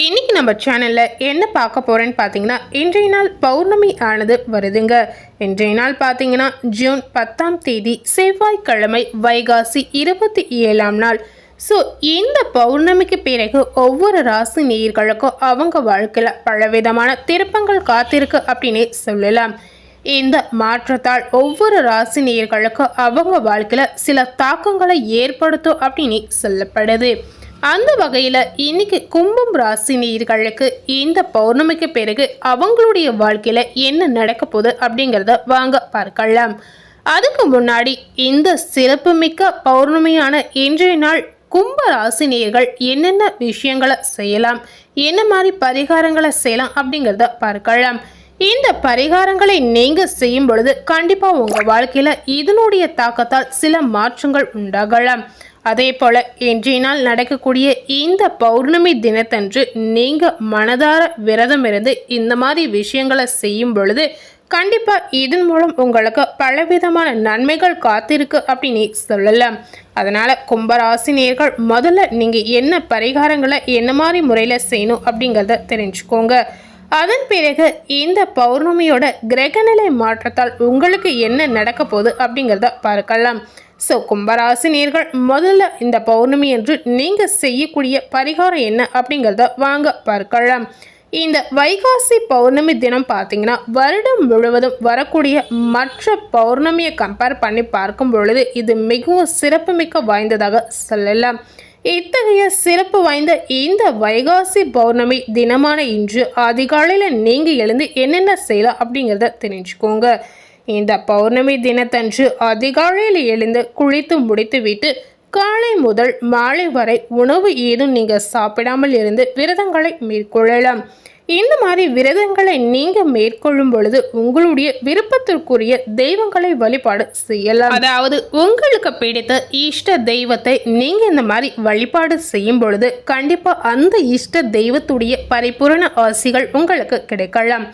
இன்னைக்கு நம்ம சேனலில் என்ன பார்க்க போகிறேன்னு பார்த்தீங்கன்னா இன்றைய நாள் பௌர்ணமி ஆனது வருதுங்க. இன்றைய நாள் பார்த்தீங்கன்னா ஜூன் பத்தாம் தேதி செவ்வாய்க்கிழமை வைகாசி இருபத்தி ஏழாம் நாள். ஸோ இந்த பௌர்ணமிக்கு பிறகு ஒவ்வொரு ராசி நேயர்களுக்கும் அவங்க வாழ்க்கையில் பலவிதமான திருப்பங்கள் காத்திருக்கு அப்படின்னே சொல்லலாம். இந்த மாற்றத்தால் ஒவ்வொரு ராசி நேயர்களுக்கும் அவங்க வாழ்க்கையில் சில தாக்கங்களை ஏற்படுத்தும் அப்படின்னு சொல்லப்படுது. அந்த வகையில் இன்னைக்கு கும்பம் ராசி நேயர்களுக்கு இந்த பௌர்ணமிக்கு பிறகு அவங்களுடைய வாழ்க்கையில் என்ன நடக்க போகுது அப்படிங்கிறத வாங்க பார்க்கலாம். அதுக்கு முன்னாடி இந்த சிறப்புமிக்க பௌர்ணமியான இன்றைய நாள் கும்ப ராசினியர்கள் என்னென்ன விஷயங்களை செய்யலாம் என்ன மாதிரி பரிகாரங்களை செய்யலாம் அப்படிங்கிறத பார்க்கலாம். இந்த பரிகாரங்களை நீங்கள் செய்யும் பொழுது கண்டிப்பாக உங்கள் வாழ்க்கையில் இதனுடைய தாக்கத்தால் சில மாற்றங்கள் உண்டாகலாம். அதே போல இன்றைய நாள் நடக்கக்கூடிய இந்த பௌர்ணமி தினத்தன்று நீங்க மனதார விரதம் இருந்து இந்த மாதிரி விஷயங்களை செய்யும் பொழுது கண்டிப்பா இதன் மூலம் உங்களுக்கு பலவிதமான நன்மைகள் காத்திருக்கு அப்படின்னு சொல்லலாம். அதனால கும்பராசினியர்கள் முதல்ல நீங்க என்ன பரிகாரங்களை என்ன மாதிரி முறையில செய்யணும் அப்படிங்கிறத தெரிஞ்சுக்கோங்க. அதன் பிறகு இந்த பௌர்ணமியோட கிரகநிலை மாற்றத்தால் உங்களுக்கு என்ன நடக்க போகுது அப்படிங்கிறத பார்க்கலாம். ஸோ கும்பராசினியர்கள் முதல்ல இந்த பௌர்ணமி என்று நீங்கள் செய்யக்கூடிய பரிகாரம் என்ன அப்படிங்கிறத வாங்க பார்க்கலாம். இந்த வைகாசி பௌர்ணமி தினம் பார்த்தீங்கன்னா வருடம் முழுவதும் வரக்கூடிய மற்ற பௌர்ணமியை கம்பேர் பண்ணி பார்க்கும் பொழுது இது மிகவும் சிறப்புமிக்க வாய்ந்ததாக சொல்லலாம். இத்தகைய சிறப்பு வாய்ந்த இந்த வைகாசி பௌர்ணமி தினமான இன்று அதிகாலையில் நீங்கள் எழுந்து என்னென்ன செய்யலாம் அப்படிங்கிறத தெரிஞ்சுக்கோங்க. இந்த பௌர்ணமி தினத்தன்று அதிகாலையில் எழுந்து குளித்து முடித்துவிட்டு காலை முதல் மாலை வரை உணவு ஏதும் நீங்கள் சாப்பிடாமல் இருந்து விரதங்களை மேற்கொள்ளலாம். இந்த மாதிரி விரதங்களை நீங்கள் மேற்கொள்ளும் பொழுது உங்களுடைய விருப்பத்திற்குரிய தெய்வங்களை வழிபாடு செய்யலாம். அதாவது உங்களுக்கு பிடித்த இஷ்ட தெய்வத்தை நீங்கள் இந்த மாதிரி வழிபாடு செய்யும் பொழுது கண்டிப்பாக அந்த இஷ்ட தெய்வத்துடைய பரிபூரண ஆசிகள் உங்களுக்கு கிடைக்கலாம்.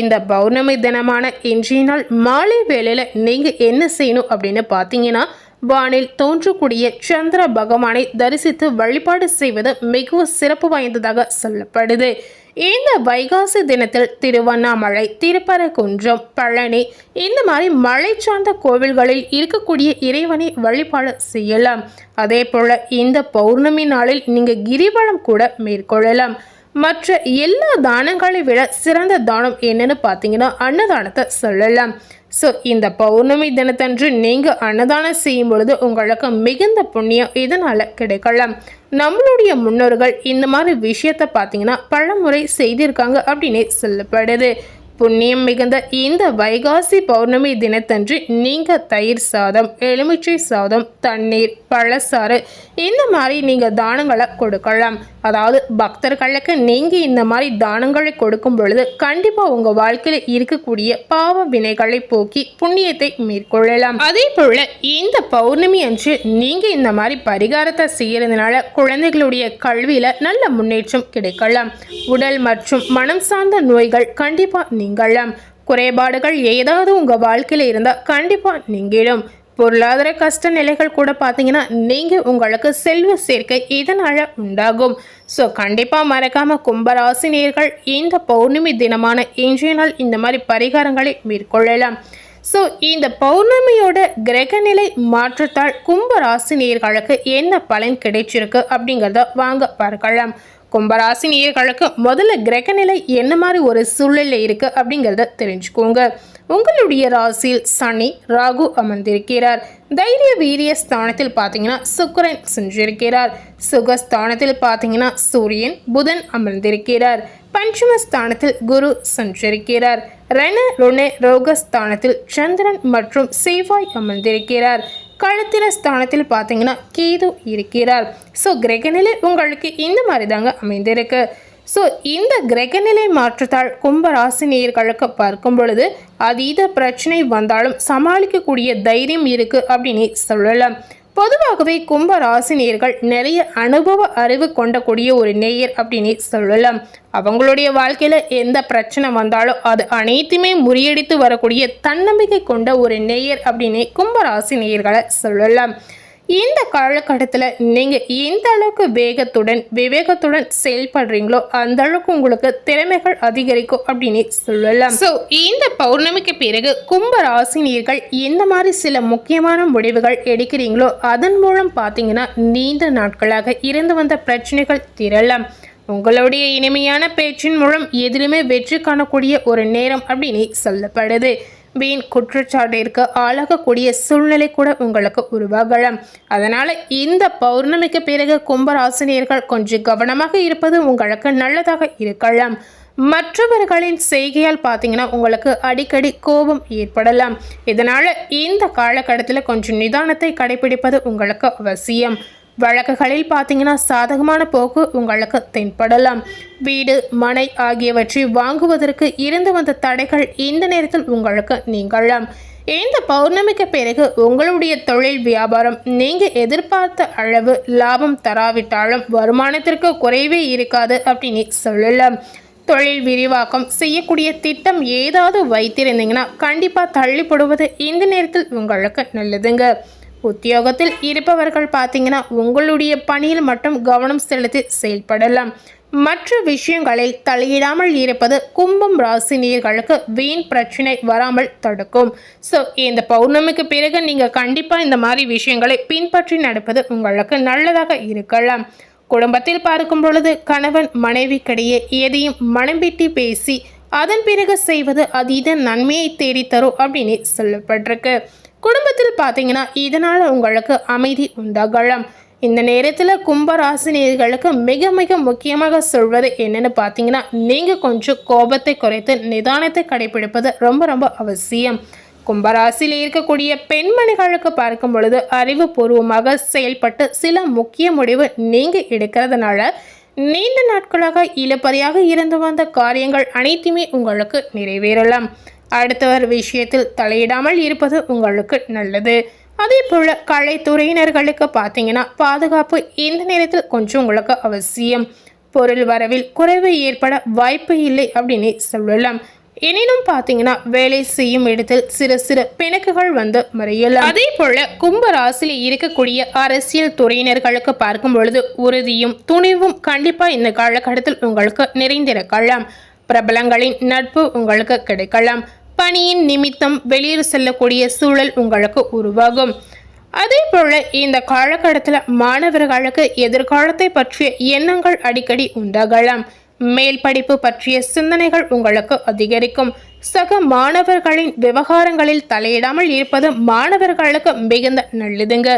இந்த பௌர்ணமி தினமான இன்றைய நாள் மாலை வேளையில் நீங்கள் என்ன செய்யணும் அப்படின்னு பார்த்தீங்கன்னா வானில் தோன்றக்கூடிய சந்திர பகவானை தரிசித்து வழிபாடு செய்வது மிகவும் சிறப்பு வாய்ந்ததாக சொல்லப்படுது. இந்த வைகாசி தினத்தில் திருவண்ணாமலை திருப்பரங்குன்றம் பழனி இந்த மாதிரி மலை சார்ந்த கோவில்களில் இருக்கக்கூடிய இறைவனை வழிபாடு செய்யலாம். அதே போல இந்த பௌர்ணமி நாளில் நீங்கள் கிரிவலம் கூட மேற்கொள்ளலாம். மற்ற எல்லா தானங்களை விட சிறந்த தானம் என்னன்னு பார்த்தீங்கன்னா அன்னதானத்தை சொல்லலாம். ஸோ இந்த பௌர்ணமி தினத்தன்று நீங்கள் அன்னதானம் செய்யும் பொழுது உங்களுக்கு மிகுந்த புண்ணியம் இதனால் கிடைக்கலாம். நம்மளுடைய முன்னோர்கள் இந்த மாதிரி விஷயத்தை பார்த்தீங்கன்னா பலமுறை செய்திருக்காங்க அப்படின்னே சொல்லப்படுது. புண்ணியம் மிகுந்த இந்த வைகாசி பௌர்ணமி தினத்தன்று நீங்கள் தயிர் சாதம் எலுமிச்சை சாதம் தண்ணீர் பழசாறு இந்த மாதிரி நீங்கள் தானங்களை கொடுக்கலாம். அதாவது பக்தர்களுக்கு நீங்கள் இந்த மாதிரி தானங்களை கொடுக்கும் பொழுது கண்டிப்பாக உங்கள் வாழ்க்கையில் இருக்கக்கூடிய பாவ வினைகளை போக்கி புண்ணியத்தை மேற்கொள்ளலாம். அதே போல் இந்த பௌர்ணமி அன்று நீங்கள் இந்த மாதிரி பரிகாரத்தை செய்கிறதுனால குழந்தைகளுடைய கல்வியில் நல்ல முன்னேற்றம் கிடைக்கலாம். உடல் மற்றும் மனம் சார்ந்த நோய்கள் கண்டிப்பாக நீங்களாம். குறைபாடுகள் ஏதாவது உங்கள் வாழ்க்கையில் இருந்தால் கண்டிப்பாக நீங்கிடும். பொருளாதார கஷ்ட நிலைகள் கூட பார்த்தீங்கன்னா நீங்கள் உங்களுக்கு செல்வ சேர்க்கை இதனால் உண்டாகும். ஸோ கண்டிப்பாக மறக்காமல் கும்பராசினியர்கள் இந்த பௌர்ணமி தினமான இன்றைய நாள் இந்த மாதிரி பரிகாரங்களை மேற்கொள்ளலாம். ஸோ இந்த பௌர்ணமியோட கிரகநிலை மாற்றத்தால் கும்பராசினியர்களுக்கு என்ன பலன் கிடைச்சிருக்கு அப்படிங்கிறத வாங்க பார்க்கலாம். கும்பராசி நேயர்களுக்கு முதல்ல கிரகநிலை என்ன மாதிரி ஒரு சூழ்நிலை இருக்குது அப்படிங்கிறத தெரிஞ்சுக்கோங்க. உங்களுடைய ராசியில் சனி ராகு அமர்ந்திருக்கிறார். தைரிய வீரிய ஸ்தானத்தில் பார்த்தீங்கன்னா சுக்கரன் சென்றிருக்கிறார். சுகஸ்தானத்தில் பார்த்தீங்கன்னா சூரியன் புதன் அமர்ந்திருக்கிறார். பஞ்சமஸ்தானத்தில் குரு சென்றிருக்கிறார். ரண ருண ரோகஸ்தானத்தில் சந்திரன் மற்றும் செவ்வாய் அமர்ந்திருக்கிறார். கழுத்திர ஸ்தானத்தில் பார்த்தீங்கன்னா கேது இருக்கிறார். ஸோ கிரகநிலை உங்களுக்கு இந்த மாதிரி தாங்க அமைந்திருக்கு. ஸோ இந்த கிரகநிலை மாற்றத்தால் கும்பராசினியர்களுக்கு நேயர்களுக்கு பார்க்கும் பொழுது அதீத பிரச்சனை வந்தாலும் சமாளிக்கக்கூடிய தைரியம் இருக்குது அப்படின்னு சொல்லலாம். பொதுவாகவே கும்ப ராசினியர்கள் நிறைய அனுபவ அறிவு கொண்டக்கூடிய ஒரு நேயர் அப்படின்னு சொல்லலாம். அவங்களுடைய வாழ்க்கையில் எந்த பிரச்சனை வந்தாலும் அது அனைத்துமே முறியடித்து வரக்கூடிய தன்னம்பிக்கை கொண்ட ஒரு நேயர் அப்படின்னு கும்ப ராசி நேயர்களை சொல்லலாம். இந்த காலகட்டத்தில் நீங்கள் எந்த அளவுக்கு வேகத்துடன் விவேகத்துடன் செயல்படுறீங்களோ அந்த அளவுக்கு உங்களுக்கு திறமைகள் அதிகரிக்கும் அப்படின்னு சொல்லலாம். ஸோ இந்த பௌர்ணமிக்கு பிறகு கும்ப ராசினியர்கள் எந்த மாதிரி சில முக்கியமான முடிவுகள் எடுக்கிறீங்களோ அதன் மூலம் பார்த்தீங்கன்னா நீண்ட நாட்களாக இருந்து வந்த பிரச்சனைகள் திரளாம் உங்களுடைய இனிமையான பேச்சின் மூலம் எதிலுமே வெற்றி காணக்கூடிய ஒரு நேரம் அப்படின்னு சொல்லப்படுது. வீண் குற்றச்சாட்டிற்கு ஆளாகக்கூடிய சூழ்நிலை கூட உங்களுக்கு உருவாகலாம். அதனால் இந்த பௌர்ணமிக்கு பிறகு கும்பராசினியர்கள் கொஞ்சம் கவனமாக இருப்பது உங்களுக்கு நல்லதாக இருக்கலாம். மற்றவர்களின் செய்கையால் பார்த்தீங்கன்னா உங்களுக்கு அடிக்கடி கோபம் ஏற்படலாம். இதனால் இந்த காலகட்டத்தில் கொஞ்சம் நிதானத்தை கடைபிடிப்பது உங்களுக்கு அவசியம். வழக்குகளில் பார்த்தீங்கன்னா சாதகமான போக்கு உங்களுக்கு தென்படலாம். வீடு மனை ஆகியவற்றை வாங்குவதற்கு இருந்து வந்த தடைகள் இந்த நேரத்தில் உங்களுக்கு நீங்கலாம். இந்த பௌர்ணமிக்கு பிறகு உங்களுடைய தொழில் வியாபாரம் நீங்கள் எதிர்பார்த்த அளவு லாபம் தராவிட்டாலும் வருமானத்திற்கு குறைவே இருக்காது அப்படின்னு சொல்லலாம். தொழில் விரிவாக்கம் செய்யக்கூடிய திட்டம் ஏதாவது வைத்திருந்தீங்கன்னா கண்டிப்பாக தள்ளிப்படுவது இந்த நேரத்தில் உங்களுக்கு நல்லதுங்க. உத்தியோகத்தில் இருப்பவர்கள் பார்த்தீங்கன்னா உங்களுடைய பணியில் மட்டும் கவனம் செலுத்தி செயல்படலாம். மற்ற விஷயங்களில் தலையிடாமல் இருப்பது கும்பம் ராசினியர்களுக்கு வீண் பிரச்சனை வராமல் தடுக்கும். ஸோ இந்த பௌர்ணமிக்கு பிறகு நீங்கள் கண்டிப்பாக இந்த மாதிரி விஷயங்களை பின்பற்றி நடப்பது உங்களுக்கு நல்லதாக இருக்கலாம். குடும்பத்தில் பார்க்கும் பொழுது கணவன் மனைவிக்கிடையே எதையும் மனம் விட்டு பேசி அதன் பிறகு செய்வது அதீத நன்மையை தேடித்தரும் அப்படின்னு சொல்லப்பட்டிருக்கு. குடும்பத்தில் பார்த்தீங்கன்னா இதனால் உங்களுக்கு அமைதி உண்டாகலாம். இந்த நேரத்தில் கும்பராசினியர்களுக்கு மிக மிக முக்கியமாக சொல்வது என்னென்னு பார்த்தீங்கன்னா நீங்கள் கொஞ்சம் கோபத்தை குறைத்து நிதானத்தை கடைபிடிப்பது ரொம்ப ரொம்ப அவசியம். கும்பராசியில் இருக்கக்கூடிய பெண்மணிகளுக்கு பார்க்கும் பொழுது அறிவுபூர்வமாக செயல்பட்டு சில முக்கிய முடிவு நீங்கள் எடுக்கிறதுனால நீண்ட நாட்களாக இழுப்பறியாக இருந்து வந்த காரியங்கள் அனைத்துமே உங்களுக்கு நிறைவேறலாம். அடுத்தவர் விஷயத்தில் தலையிடாமல் இருப்பது உங்களுக்கு நல்லது. அதே போல் கலைத்துறையினர்களுக்கு பார்த்தீங்கன்னா பாதுகாப்பு இந்த நேரத்தில் கொஞ்சம் உங்களுக்கு அவசியம். பொருள் வரவில் குறைவு ஏற்பட வாய்ப்பு இல்லை அப்படின்னு சொல்லலாம். எனினும் பார்த்தீங்கன்னா வேலை செய்யும் இடத்தில் சிறு சிறு பிணக்குகள் வந்து மறையலாம். அதே போல கும்ப ராசியில் இருக்கக்கூடிய அரசியல் துறையினர்களுக்கு பார்க்கும் பொழுது உறுதியும் துணிவும் கண்டிப்பா இந்த காலகட்டத்தில் உங்களுக்கு நிறைந்திருக்கலாம். பிரபலங்களின் நட்பு உங்களுக்கு கிடைக்கலாம். பணியின் நிமித்தம் வெளியில் செல்லக்கூடிய சூழல் உங்களுக்கு உருவாகும். அதே போல இந்த காலகட்டத்தில் மாணவர்களுக்கு எதிர்காலத்தை பற்றிய எண்ணங்கள் அடிக்கடி உண்டாகலாம். மேல் படிப்பு பற்றிய சிந்தனைகள் உங்களுக்கு அதிகரிக்கும். சக மாணவர்களின் விவகாரங்களில் தலையிடாமல் இருப்பது மாணவர்களுக்கு மிகுந்த நல்லதுங்க.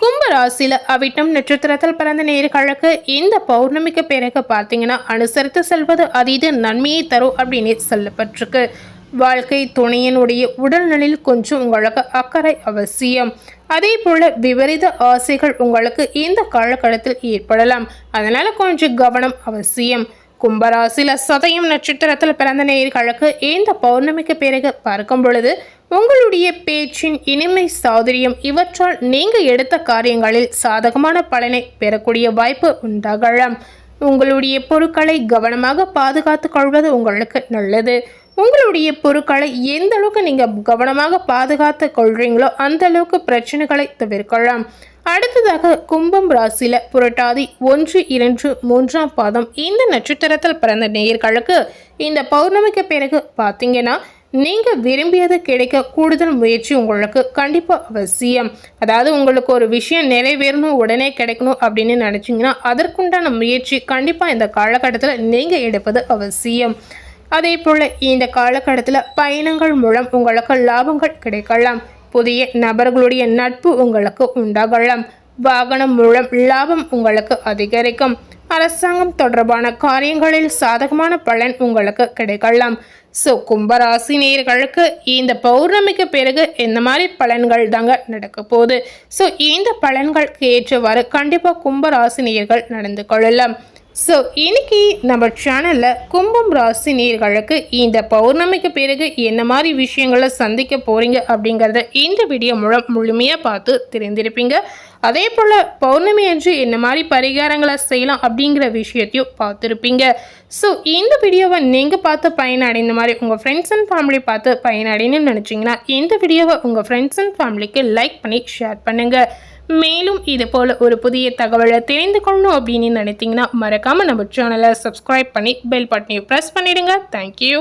கும்பராசியில் அவிட்டம் நட்சத்திரத்தில் பிறந்த நேர்களுக்கு இந்த பௌர்ணமிக்கு பிறகு பார்த்தீங்கன்னா அனுசரித்து செல்வது அதீத நன்மையை தரும் அப்படின்னு சொல்லப்பட்டிருக்கு. வாழ்க்கை துணையினுடைய உடல்நலில் கொஞ்சம் உங்களுக்கு அக்கறை அவசியம். அதே போல விபரீத ஆசைகள் உங்களுக்கு இந்த காலகட்டத்தில் ஏற்படலாம். அதனால கொஞ்சம் கவனம் அவசியம். கும்பராசில சதயம் நட்சத்திரத்தில் பிறந்த நேர்களுக்கு இந்த பௌர்ணமிக்கு பிறகு பார்க்கும் பொழுது உங்களுடைய பேச்சின் இனிமை சாதுரியம் இவற்றால் நீங்கள் எடுத்த காரியங்களில் சாதகமான பலனை பெறக்கூடிய வாய்ப்பு உண்டாகலாம். உங்களுடைய பொருட்களை கவனமாக பாதுகாத்துக் கொள்வது உங்களுக்கு நல்லது. உங்களுடைய பொருட்களை எந்த அளவுக்கு நீங்கள் கவனமாக பாதுகாத்து கொள்றீங்களோ அந்த அளவுக்கு பிரச்சனைகளை தவிர்க்கலாம். அடுத்ததாக கும்பம் ராசியில் புரட்டாதி ஒன்று இரண்டு மூன்றாம் பாதம் இந்த நட்சத்திரத்தில் பிறந்த நேயர்களுக்கு இந்த பௌர்ணமிக்கு பிறகு பார்த்தீங்கன்னா நீங்கள் விரும்பியது கிடைக்க கூடுதல் முயற்சி உங்களுக்கு கண்டிப்பாக அவசியம். அதாவது உங்களுக்கு ஒரு விஷயம் நிறைவேறணும் உடனே கிடைக்கணும் அப்படின்னு நினச்சிங்கன்னா அதற்குண்டான முயற்சி கண்டிப்பாக இந்த காலகட்டத்தில் நீங்கள் எடுப்பது அவசியம். அதே போல் இந்த காலகட்டத்தில் பயணங்கள் மூலம் உங்களுக்கு லாபங்கள் கிடைக்கலாம். புதிய நபர்களுடைய நட்பு உங்களுக்கு உண்டாகலாம். வாகனம் மூலம் லாபம் உங்களுக்கு அதிகரிக்கும். அரசாங்கம் தொடர்பான காரியங்களில் சாதகமான பலன் உங்களுக்கு கிடைக்கலாம். ஸோ கும்பராசி நேர்களுக்கு இந்த பௌர்ணமிக்கு பிறகு இந்த மாதிரி பலன்கள் தாங்க நடக்க போகுது. ஸோ இந்த பலன்களுக்கு ஏற்றவாறு கண்டிப்பாக கும்பராசி நேர்கள் நடந்து கொள்ளலாம். ஸோ இன்னைக்கு நம்ம சேனலில் கும்பம் ராசி நேர்களுக்கு இந்த பௌர்ணமிக்கு பிறகு என்ன மாதிரி விஷயங்களை சந்திக்க போகிறீங்க அப்படிங்கிறத இந்த வீடியோ மூலம் முழுமையாக பார்த்து தெரிந்திருப்பீங்க. அதே போல் பௌர்ணமி அன்று என்ன மாதிரி பரிகாரங்களை செய்யலாம் அப்படிங்கிற விஷயத்தையும் பார்த்துருப்பீங்க. ஸோ இந்த வீடியோவை நீங்கள் பார்த்து பயனடைந்த மாதிரி உங்கள் ஃப்ரெண்ட்ஸ் அண்ட் ஃபேமிலி பார்த்து பயனடைன்னு நினச்சிங்கன்னா இந்த வீடியோவை உங்கள் ஃப்ரெண்ட்ஸ் அண்ட் ஃபேமிலிக்கு லைக் பண்ணி ஷேர் பண்ணுங்கள் மேலும் இது போல் ஒரு புதிய தகவலை தெரிந்து கொள்ளணும் அப்படின்னு நினைத்தீங்கன்னா மறக்காமல் நம்ம சேனலை சப்ஸ்கிரைப் பண்ணி பெல் பட்டனையும் ப்ரெஸ் பண்ணிவிடுங்க தேங்க்யூ